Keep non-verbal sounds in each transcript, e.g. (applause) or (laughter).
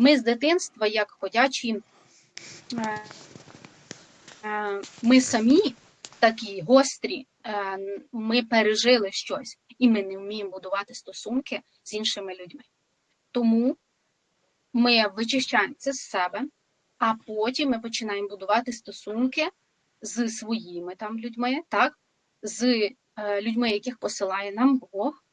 Ми з дитинства, як ходячі, е, е, ми самі такі гострі, е, ми пережили щось, і ми не вміємо будувати стосунки з іншими людьми. Тому ми вичищаємо це з себе, а потім ми починаємо будувати стосунки з своїми там людьми, так, з людьми, яких посилає нам Бог,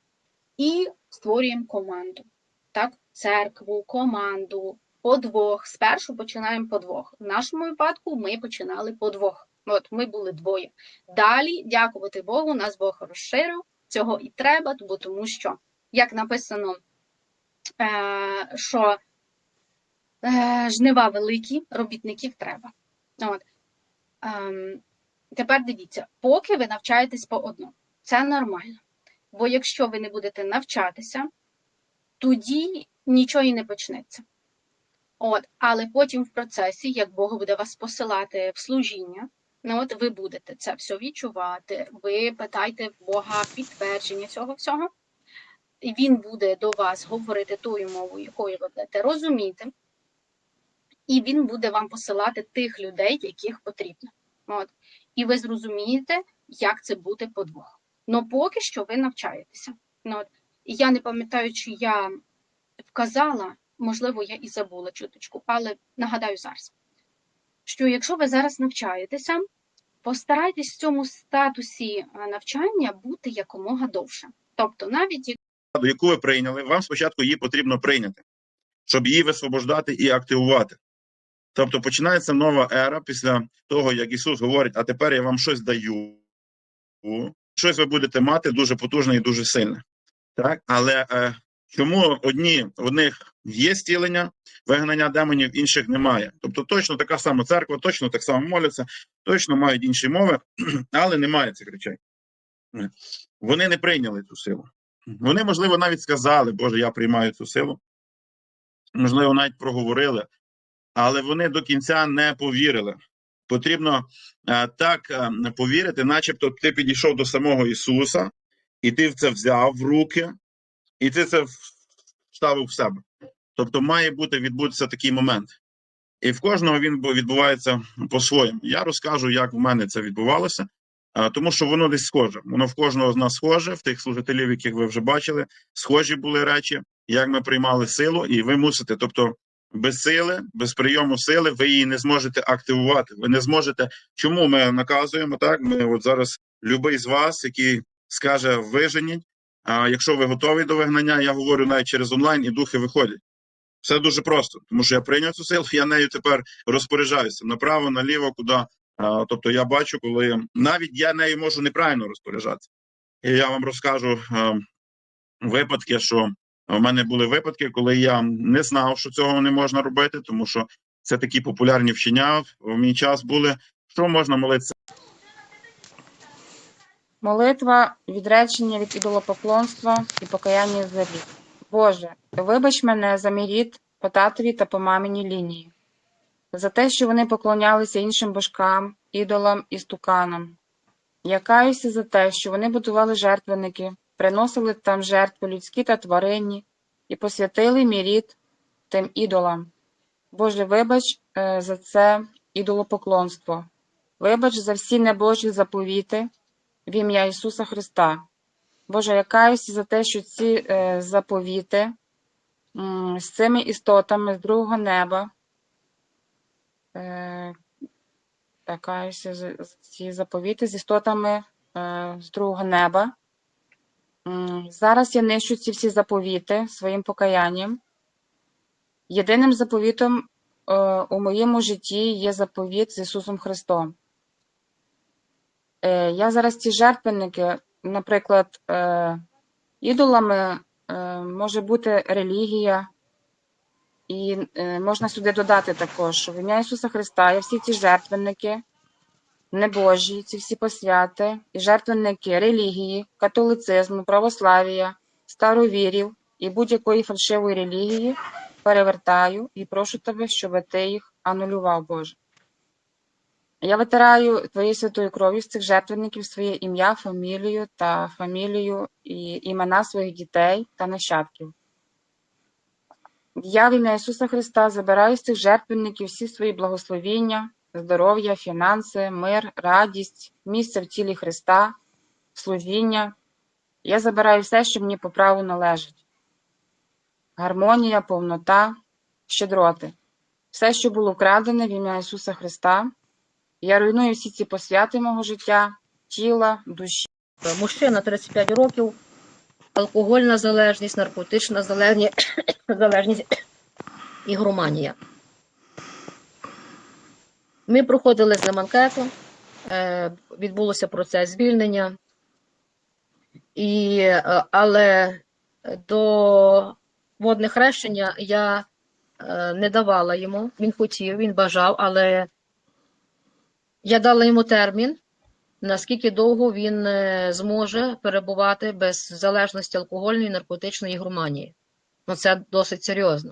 і створюємо команду. Так, церкву, команду, подвох. Спершу починаємо подвох. В нашому випадку ми починали подвох. От ми були двоє. Далі, дякувати Богу, нас Бог розширив. Цього і треба, бо тому що, як написано, е, що е, жнива великі, робітників треба. От. Ем, тепер дивіться, поки ви навчаєтесь по одному, це нормально. Бо якщо ви не будете навчатися, тоді нічого і не почнеться. От, але потім в процесі, як Бог буде вас посилати в служіння, ну от ви будете це все відчувати, ви питайте Бога підтвердження цього всього, і Він буде до вас говорити тою мовою, якою ви будете розуміти, і він буде вам посилати тих людей, яких потрібно. От. І ви зрозумієте, як це бути подвох. Ну поки що ви навчаєтеся. Ну, от. Я не пам'ятаю, чи я вказала, можливо, я і забула чуточку, але нагадаю зараз, що якщо ви зараз навчаєтеся, постарайтесь в цьому статусі е, навчання бути якомога довше. Тобто, навіть як яку ви прийняли, вам спочатку її потрібно прийняти, щоб її висвобождати і активувати. Тобто починається нова ера після того, як Ісус говорить, а тепер я вам щось даю, щось ви будете мати дуже потужне і дуже сильне. Так? Але е, чому одні в них є стілення, вигнання демонів, інших немає? Тобто точно така сама церква, точно так само моляться, точно мають інші мови, (clears throat) але немає цих речей. Вони не прийняли цю силу. Вони, можливо, навіть сказали, Боже, я приймаю цю силу. Можливо, навіть проговорили, але вони до кінця не повірили. Потрібно е, так е, повірити, начебто ти підійшов до самого Ісуса, і ти це взяв в руки, і ти це вставив в себе. Тобто, має бути відбутися такий момент. І в кожного він відбувається по-своєму. Я розкажу, як в мене це відбувалося, тому що воно десь схоже. Воно в кожного з нас схоже, в тих служителів, яких ви вже бачили, схожі були речі, як ми приймали силу, і ви мусите. Тобто, без сили, без прийому сили, ви її не зможете активувати. Ви не зможете. Чому ми наказуємо так? Ми от зараз любий з вас, який скаже виженіть. А якщо ви готові до вигнання, я говорю навіть через онлайн, і духи виходять. Все дуже просто, тому що я прийняв цю силу, я нею тепер розпоряджаюся направо, наліво, куди. А, тобто я бачу, коли навіть я нею можу неправильно розпоряджатися. І я вам розкажу а, випадки, що в мене були випадки, коли я не знав, що цього не можна робити, тому що це такі популярні вчення в мій час були. Що можна молитися? Молитва, відречення від ідолопоклонства і покаяння рід. Боже, вибач мене за мій рід по татові та по маминій лінії, за те, що вони поклонялися іншим божкам, ідолам і стуканам. Я каюся за те, що вони будували жертвенники, приносили там жертви людські та тваринні, і посвятили мій рід тим ідолам. Боже, вибач е, за це ідолопоклонство, вибач за всі небожі заповіти в ім'я Ісуса Христа. Боже, я каюся за те, що ці е, заповіти з цими істотами з другого неба. Е, я каюся за, ці заповіти з істотами е, з другого неба. Зараз я нищу ці всі заповіти своїм покаянням. Єдиним заповітом е, у моєму житті є заповіт з Ісусом Христом. Е, Я зараз ці жертвенники, наприклад, е, ідолами е, може бути релігія, і можна сюди додати також, що в ім'я Ісуса Христа я всі ці жертвенники, небожі, ці всі посвяти, і жертвенники релігії, католицизму, православ'я, старовірів і будь-якої фальшивої релігії перевертаю і прошу тебе, щоб ти їх анулював, Боже. Я витираю твоєю святою кров'ю з цих жертвенників своє ім'я, фамілію та фамілію і імена своїх дітей та нащадків. Я в ім'я Ісуса Христа забираю з цих жертвенників всі свої благословіння, здоров'я, фінанси, мир, радість, місце в тілі Христа, служіння. Я забираю все, що мені по праву належить. Гармонія, повнота, щедроти. Все, що було вкрадене в ім'я Ісуса Христа. Я руйную всі ці посвяти мого життя, тіла, душі. Мужчина 35 років, алкогольна залежність, наркотична (coughs) залежність, залежність громанія. Ми проходили з ним анкету, е, відбулося процес звільнення, і, е, але до водних хрещення я е, не давала йому. Він хотів, він бажав, але я дала йому термін, наскільки довго він е, зможе перебувати без залежності алкогольної, наркотичної гурманії. Ну, це досить серйозно.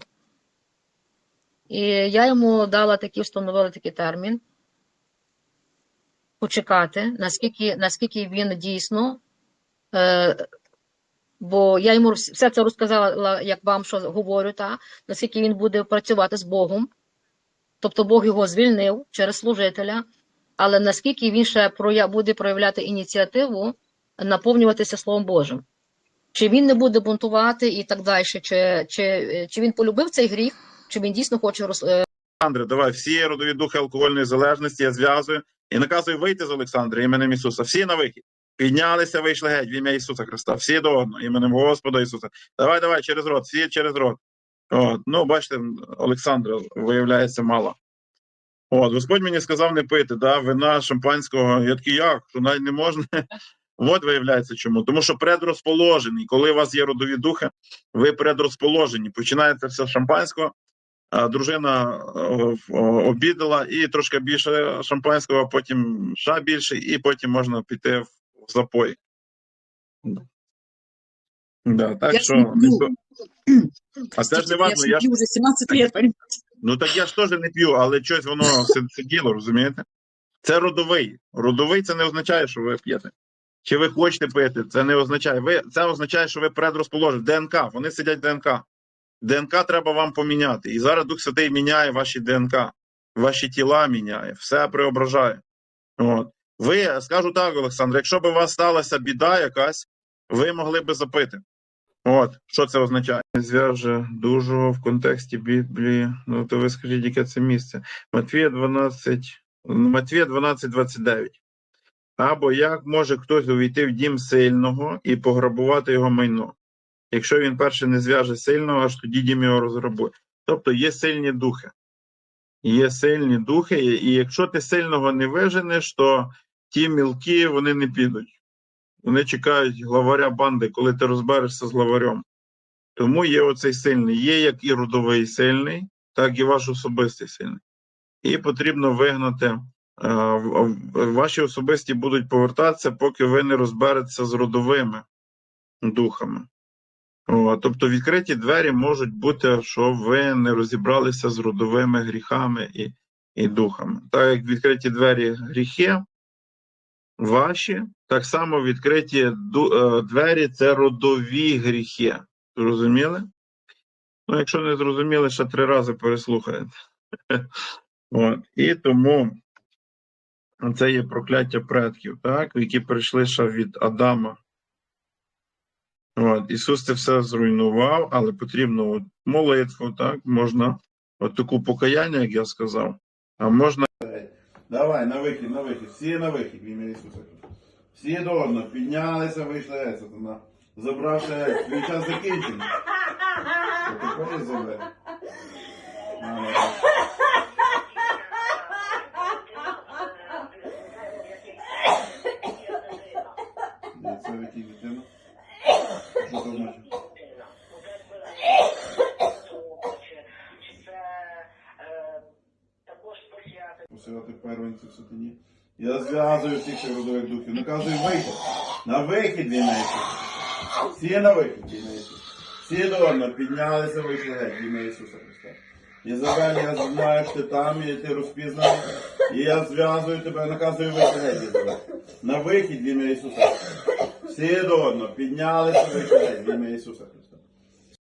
І я йому дала такий, встановила такий термін. Почекати, наскільки, наскільки він дійсно. Е, бо я йому все це розказала, як вам що говорю, та, наскільки він буде працювати з Богом. Тобто Бог його звільнив через служителя, але наскільки він ще буде проявляти ініціативу наповнюватися Словом Божим? Чи він не буде бунтувати і так далі? Чи, чи, чи він полюбив цей гріх, чи він дійсно хоче роз, е, Олександре, давай всі родові духи алкогольної залежності я зв'язую і наказую вийти з Олександра іменем Ісуса. Всі на вихід. Піднялися, вийшли геть в ім'я Ісуса Христа. Всі до одного, іменем Господа Ісуса. Давай, давай, через рот, всі через рот. От. Ну, бачите, Олександра виявляється мало. От, Господь мені сказав не пити, да, вина шампанського. Я такий, як? Що навіть не можна. (laughs) От виявляється чому. Тому що предрозположений, коли у вас є родові духи, ви предрозположені. Починається все з шампанського, а дружина обідала і трошки більше шампанського, потім ще більше, і потім можна піти в запой. Да, так Я що, ж (clears throat) а це ж не я Я уже 17 лет, понимаете? Ну так я ж теж не п'ю, але щось воно си- сиділо, розумієте? Це родовий. Родовий це не означає, що ви п'єте. Чи ви хочете пити, це не означає. Ви, це означає, що ви предрозположені. ДНК, вони сидять в ДНК. ДНК треба вам поміняти. І зараз Дух Святий міняє ваші ДНК, ваші тіла міняє, все преображає. От. Ви скажу так, Олександр, якщо б у вас сталася біда якась, ви могли би запити. От, що це означає? Зв'яже дуже в контексті Біблії. Ну, то ви скажіть, яке це місце? Матвія 12, Матвія 12, 29. Або як може хтось увійти в дім сильного і пограбувати його майно? Якщо він перше не зв'яже сильного, аж тоді дім його розграбує. Тобто є сильні духи. Є сильні духи, і якщо ти сильного не виженеш, то ті мілкі вони не підуть. Вони чекають главаря банди, коли ти розберешся з главарем. Тому є оцей сильний. Є як і родовий сильний, так і ваш особистий сильний. І потрібно вигнати. е, Ваші особисті будуть повертатися, поки ви не розберетеся з родовими духами. Тобто відкриті двері можуть бути, що ви не розібралися з родовими гріхами і, і духами. Так як відкриті двері гріхи ваші, так само відкриті е, двері це родові гріхи. Зрозуміли? Ну, якщо не зрозуміли, ще три рази переслухаєте. (laughs) І тому це є прокляття предків, так, які прийшли ще від Адама. От, Ісус це все зруйнував, але потрібно от, молитву, так, можна от таку покаяння, як я сказав, а можна. Давай, на вихід, на вихід, всі на вихід, в ім'я Ісуса. Всі до одного, піднялися, вийшли сатана. Забравши геть, твій час закінчений. Ти хочеш і забери. Ага. Де Це вихід дитина? Що це значить? Посилати первенців сатані. Я зв'язую всіх цих родових духів. Наказую вихід. На вихід Ісуса. Всі на вихід він Ісуса. Всі до одного піднялися, вийшли геть в ім'я Ісуса Христа. Ізабель, я знаю, що ти там, і ти розпізнаний. І я зв'язую тебе, наказую вийти геть. На вихід в ім'я Ісуса Христа. Всі до одного піднялися, вийшли геть в ім'я Ісуса Христа.